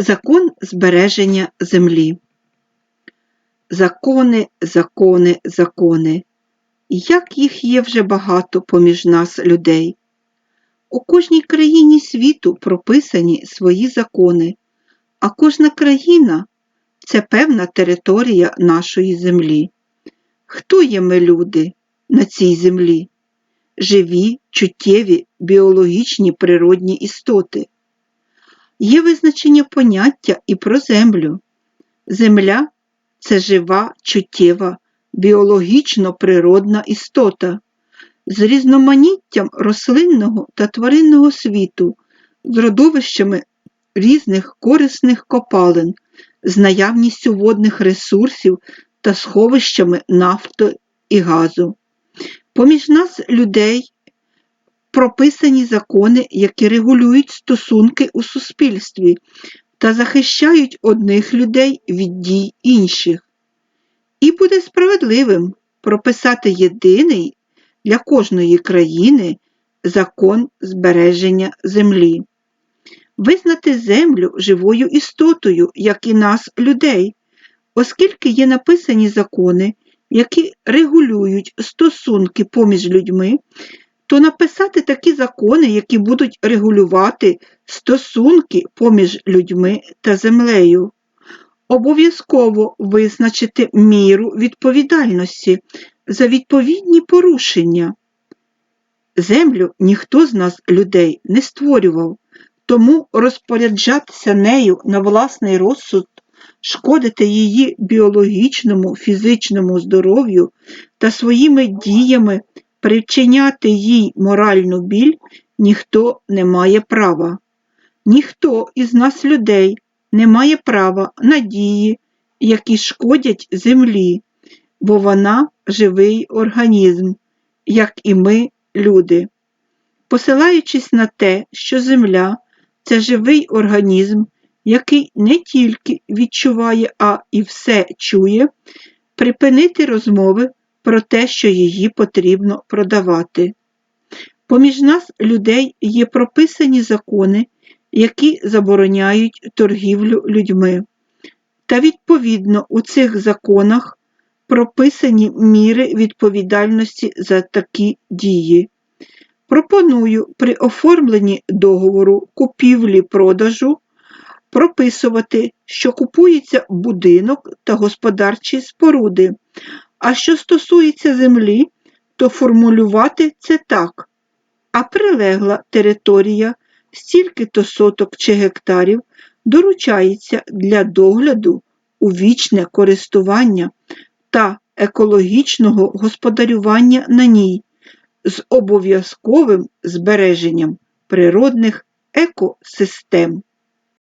Закон збереження землі. Закони, закони, закони. Як їх є вже багато поміж нас людей. У кожній країні світу прописані свої закони, а кожна країна це певна територія нашої землі. Хто є ми люди на цій землі? Живі, чуттєві, біологічні природні істоти. Є визначення поняття і про землю. Земля це жива, чуттєва, біологічно природна істота з різноманіттям рослинного та тваринного світу, з родовищами різних корисних копалин, з наявністю водних ресурсів та сховищами нафти і газу. Поміж нас, людей, прописані закони, які регулюють стосунки у суспільстві та захищають одних людей від дій інших. І буде справедливим прописати єдиний для кожної країни закон збереження землі, визнати землю живою істотою, як і нас, людей, оскільки є написані закони, які регулюють стосунки поміж людьми, то написати такі закони, які будуть регулювати стосунки поміж людьми та землею. Обов'язково визначити міру відповідальності за відповідні порушення. Землю ніхто з нас, людей, не створював, тому розпоряджатися нею на власний розсуд, шкодити її біологічному, фізичному здоров'ю та своїми діями причиняти їй моральну біль ніхто не має права. Ніхто із нас, людей, не має права на дії, які шкодять землі, бо вона живий організм, як і ми, люди. Посилаючись на те, що земля це живий організм, який не тільки відчуває, а і все чує, припинити розмови про те, що її потрібно продавати. Поміж нас, людей, є прописані закони, які забороняють торгівлю людьми. Та відповідно у цих законах прописані міри відповідальності за такі дії. Пропоную при оформленні договору купівлі-продажу прописувати, що купується будинок та господарчі споруди, а що стосується землі, то формулювати це так. А прилегла територія, стільки-то соток чи гектарів, доручається для догляду у вічне користування та екологічного господарювання на ній з обов'язковим збереженням природних екосистем.